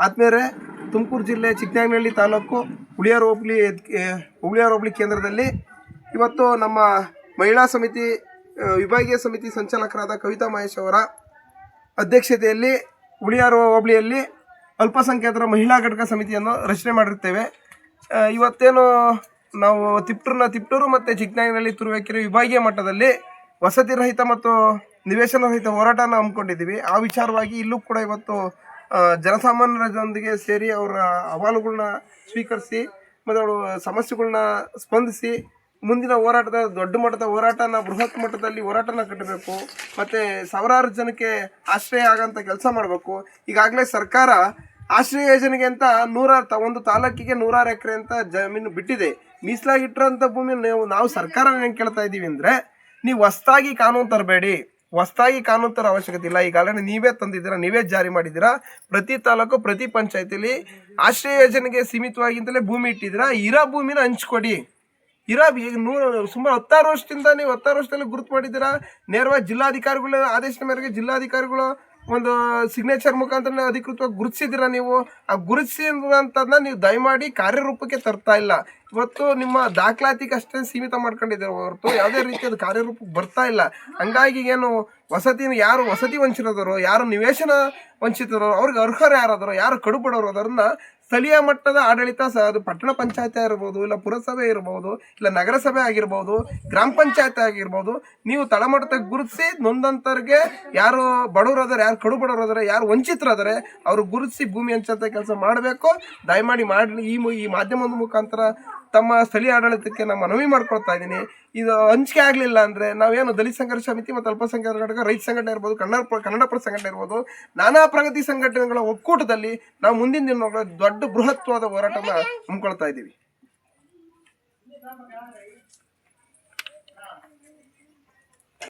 ಆದ್ಮೇಲೆ ತುಮಕೂರು ಜಿಲ್ಲೆ ಚಿಕ್ಕನಾಗನಹಳ್ಳಿ ತಾಲೂಕು ಹುಳಿಯಾರು ಹೋಬಳಿ ಹುಳಿಯಾರು ಹೋಬಳಿ ಕೇಂದ್ರದಲ್ಲಿ ಇವತ್ತು ನಮ್ಮ ಮಹಿಳಾ ಸಮಿತಿ ವಿಭಾಗೀಯ ಸಮಿತಿ ಸಂಚಾಲಕರಾದ ಕವಿತಾ ಮಹೇಶ್ ಅವರ ಅಧ್ಯಕ್ಷತೆಯಲ್ಲಿ ಉಳಿಯಾರು ಹೋಬಳಿಯಲ್ಲಿ ಅಲ್ಪಸಂಖ್ಯಾತರ ಮಹಿಳಾ ಘಟಕ ಸಮಿತಿಯನ್ನು ರಚನೆ ಮಾಡಿರ್ತೇವೆ ಇವತ್ತೇನು ನಾವು ತಿಪ್ಟೂರಿನ ತಿಪ್ಟೂರು ಮತ್ತು ಚಿಕ್ಕನಾಗಿನಲ್ಲಿ ತುರುವೇಕೆರೆ ವಿಭಾಗೀಯ ಮಟ್ಟದಲ್ಲಿ ವಸತಿ ರಹಿತ ಮತ್ತು ನಿವೇಶನ ರಹಿತ ಹೋರಾಟನ ಹಮ್ಮಿಕೊಂಡಿದ್ದೀವಿ. ಆ ವಿಚಾರವಾಗಿ ಇಲ್ಲೂ ಕೂಡ ಇವತ್ತು ಜನಸಾಮಾನ್ಯರ ಜೊತೆಗೆ ಸೇರಿ ಅವರ ಅಹವಾಲುಗಳನ್ನ ಸ್ವೀಕರಿಸಿ ಮತ್ತು ಅವರು ಸಮಸ್ಯೆಗಳನ್ನ ಸ್ಪಂದಿಸಿ ಮುಂದಿನ ಹೋರಾಟದ ದೊಡ್ಡ ಮಟ್ಟದ ಹೋರಾಟನ, ಬೃಹತ್ ಮಟ್ಟದಲ್ಲಿ ಹೋರಾಟನ ಕಟ್ಟಬೇಕು ಮತ್ತು ಸಾವಿರಾರು ಜನಕ್ಕೆ ಆಶ್ರಯ ಆಗಂತ ಕೆಲಸ ಮಾಡಬೇಕು. ಈಗಾಗಲೇ ಸರ್ಕಾರ ಆಶ್ರಯ ಯೋಜನೆಗೆ ಅಂತ ನೂರಾರು ತ, ಒಂದು ತಾಲೂಕಿಗೆ ನೂರಾರು ಎಕರೆ ಅಂತ ಜಮೀನು ಬಿಟ್ಟಿದೆ. ಮೀಸಲಾಗಿಟ್ಟಿರೋಂಥ ಭೂಮಿ ನಾವು ನಾವು ಸರ್ಕಾರ ಏನು ಕೇಳ್ತಾ ಇದ್ದೀವಿ ಅಂದರೆ, ನೀವು ಹೊಸ್ದಾಗಿ ಕಾನೂನು ತರಬೇಡಿ. ಹೊಸ್ದಾಗಿ ಕಾನೂನು ತರ ಅವಶ್ಯಕತೆ ಇಲ್ಲ. ಈಗಾಗಲೇ ನೀವೇ ತಂದಿದ್ದೀರಾ, ನೀವೇ ಜಾರಿ ಮಾಡಿದ್ದೀರಾ? ಪ್ರತಿ ತಾಲೂಕು, ಪ್ರತಿ ಪಂಚಾಯತಿಲಿ ಆಶ್ರಯ ಯೋಜನೆಗೆ ಸೀಮಿತವಾಗಿಂತಲೇ ಭೂಮಿ ಇಟ್ಟಿದ್ದೀರಾ? ಇರೋ ಭೂಮಿನ ಹಂಚ್ಕೊಡಿ. ಇರೋ ಈಗ ನೂರು, ಸುಮಾರು ಹತ್ತಾರು ವರ್ಷದಿಂದ ನೀವು ಹತ್ತಾರು ವರ್ಷದಲ್ಲಿ ಗುರುತು ಮಾಡಿದ್ದೀರಾ? ನೇರವಾಗಿ ಜಿಲ್ಲಾಧಿಕಾರಿಗಳ ಆದೇಶದ ಮೇರೆಗೆ ಜಿಲ್ಲಾಧಿಕಾರಿಗಳು ಒಂದು ಸಿಗ್ನೇಚರ್ ಮುಖಾಂತರ ಅಧಿಕೃತವಾಗಿ ಗುರುತಿಸಿದ್ದೀರಾ ನೀವು? ಆ ಗುರುತಿಸಿದಂಥದ್ದನ್ನ ನೀವು ದಯಮಾಡಿ ಕಾರ್ಯರೂಪಕ್ಕೆ ತರ್ತಾ ಇಲ್ಲ. ಇವತ್ತು ನಿಮ್ಮ ದಾಖಲಾತಿಗೆ ಅಷ್ಟೇ ಸೀಮಿತ ಮಾಡ್ಕೊಂಡಿದ್ದೀರ ಹೊರತು ಯಾವುದೇ ರೀತಿಯಾದ ಕಾರ್ಯರೂಪಕ್ಕೆ ಬರ್ತಾ ಇಲ್ಲ. ಹಂಗಾಗಿ ಏನು ವಸತಿ, ಯಾರು ವಸತಿ ವಂಚಿತರು, ಯಾರು ನಿವೇಶನ ವಂಚಿತರು, ಅವ್ರಿಗೆ ಅರ್ಹರು ಯಾರಾದರೂ, ಯಾರು ಕಡುಬಡವರು ಅದನ್ನ ಸ್ಥಳೀಯ ಮಟ್ಟದ ಆಡಳಿತ ಸ ಅದು ಪಟ್ಟಣ ಪಂಚಾಯತಿ ಇರ್ಬೋದು ಇಲ್ಲ ಪುರಸಭೆ ಇರ್ಬೋದು ಇಲ್ಲ ನಗರಸಭೆ ಆಗಿರ್ಬೋದು, ಗ್ರಾಮ ಪಂಚಾಯತ್ ಆಗಿರ್ಬೋದು, ನೀವು ತಳಮಟ್ಟಕ್ಕೆ ಗುರುತಿಸಿ ನೊಂದಂತರಿಗೆ ಯಾರು ಬಡವರು ಯಾರು ಕಡು ಬಡವರು ಅದಾರೆ ಯಾರು ವಂಚಿತರಾದರೆ ಅವರು ಗುರುತಿಸಿ ಭೂಮಿ ಹಂಚಂತ ಕೆಲಸ ಮಾಡಬೇಕು. ದಯಮಾಡಿ ಮಾಡಲಿ. ಈ ಈ ಮಾಧ್ಯಮದ ಮುಖಾಂತರ ತಮ್ಮ ಸ್ಥಳೀಯ ಆಡಳಿತಕ್ಕೆ ನಾನು ಮನವಿ ಮಾಡ್ಕೊಳ್ತಾ ಇದ್ದೀನಿ. ಇದು ಹಂಚಿಕೆ ಆಗಲಿಲ್ಲ ಅಂದರೆ ನಾವೇನು ದಲಿತ ಸಂಘರ್ಷ ಸಮಿತಿ ಮತ್ತು ಅಲ್ಪಸಂಖ್ಯಾತ ಘಟಕ, ರೈತ ಸಂಘಟನೆ ಇರ್ಬೋದು ಕನ್ನಡ ಕನ್ನಡಪರ ಸಂಘಟನೆ ಇರ್ಬೋದು, ನಾನಾ ಪ್ರಗತಿ ಸಂಘಟನೆಗಳ ಒಕ್ಕೂಟದಲ್ಲಿ ನಾವು ಮುಂದಿನ ದಿನಗಳ ದೊಡ್ಡ ಬೃಹತ್ವಾದ ಹೋರಾಟನ ಹಮ್ಮಿಕೊಳ್ತಾ ಇದ್ದೀವಿ.